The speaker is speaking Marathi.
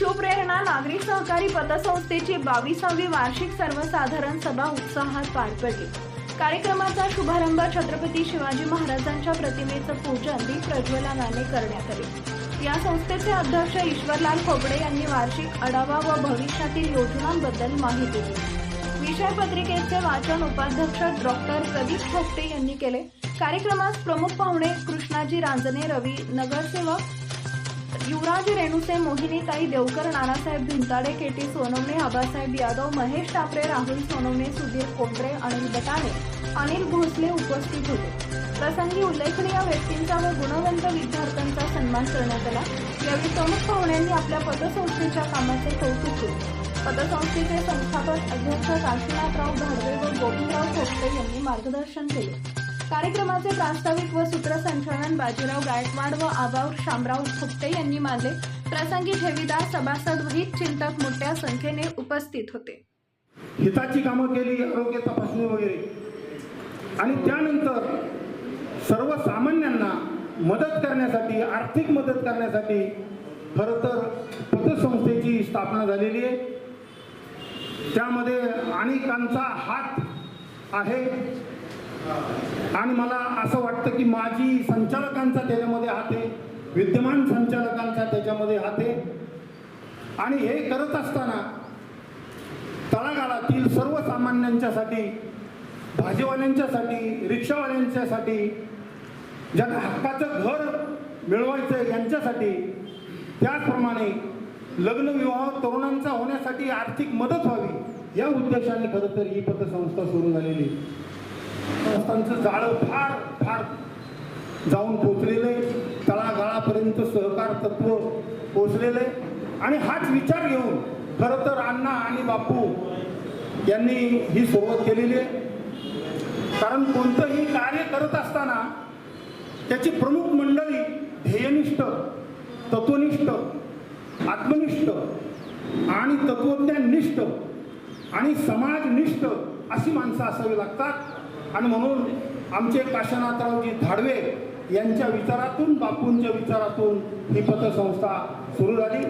शिवप्रेरणा नागरी सहकारी पतसंस्थेची बावीसावी वार्षिक सर्वसाधारण सभा उत्साहात पार पडली. कार्यक्रमाचा शुभारंभ छत्रपती शिवाजी महाराजांच्या प्रतिमेचं पूजन दीप प्रज्वलनाने करण्यात आले. या संस्थेचे अध्यक्ष ईश्वरलाल खोपडे यांनी वार्षिक आढावा व भविष्यातील योजनांबद्दल माहिती दिली. विषय पत्रिकेचे वाचन उपाध्यक्ष डॉक्टर प्रदीप खोपटे यांनी केले. कार्यक्रमास प्रमुख पाहुणे कृष्णाजी रांजणे रवी नगरसेवक युवराज रेणुसे मोहिनीताई देवकर नानासाहेब भिंताडे केटी सोनवणे आबासाहेब यादव महेश टापरे राहुल सोनवणे सुधीर कोंबरे अनिल बटाणे अनिल भोसले उपस्थित होते. प्रसंगी उल्लेखनीय व्यक्तींचा व गुणवंत विद्यार्थ्यांचा सन्मान करण्यात आला. यावेळी प्रमुख पाहुण्यांनी आपल्या पतसंस्थेच्या कामाचे कौतुक केले. पतसंस्थेचे संस्थापक अध्यक्ष काशीनाथराव घाडवे व गोविंदराव खोपटे यांनी मार्गदर्शन केले. कार्यक्रमाचे प्रास्ताविक व सूत्रसंचालन बाजीराव गायकवाड व आबाव शामराव फुकटे यांनी मानले. प्रसंगी ठेवीदार सभासद वहित चिंतक मोठ्या संख्येने उपस्थित होते. हिताची कामं केली आरोग्य तपासणी वगैरे. आणि त्यानंतर सर्वसामान्यांना मदत करण्यासाठी आर्थिक मदत करण्यासाठी खरं तर पतसंस्थेची स्थापना झालेली आहे. त्यामध्ये अनेकांचा हात आहे. आणि मला असं वाटतं की माजी संचालकांचा त्याच्यामध्ये हात आहे विद्यमान संचालकांचा त्याच्यामध्ये हात आहे. आणि हे करत असताना तळागाळातील सर्वसामान्यांच्यासाठी भाजीवाल्यांच्यासाठी रिक्षावाल्यांच्यासाठी ज्यांना हक्काचं घर मिळवायचं आहे यांच्यासाठी त्याचप्रमाणे लग्नविवाह तरुणांचा होण्यासाठी आर्थिक मदत व्हावी या उद्देशाने खरं तर ही पतसंस्था सुरू झालेली संस्थांचं जाळं फार फार जाऊन पोचलेलं आहे तळागाळापर्यंत सहकार तत्व पोचलेलं आहे आणि हाच विचार घेऊन खरं तर अण्णा आणि बापू यांनी ही सुरुवात केलेली आहे. कारण कोणतंही कार्य करत असताना त्याची प्रमुख मंडळी ध्येयनिष्ठ तत्वनिष्ठ आत्मनिष्ठ आणि तत्वज्ञाननिष्ठ आणि समाजनिष्ठ अशी माणसं असावी लागतात. आणि म्हणून आमचे काशनाथरावजी धाडवे यांच्या विचारातून बापूंच्या विचारातून ही पतसंस्था सुरू झाली.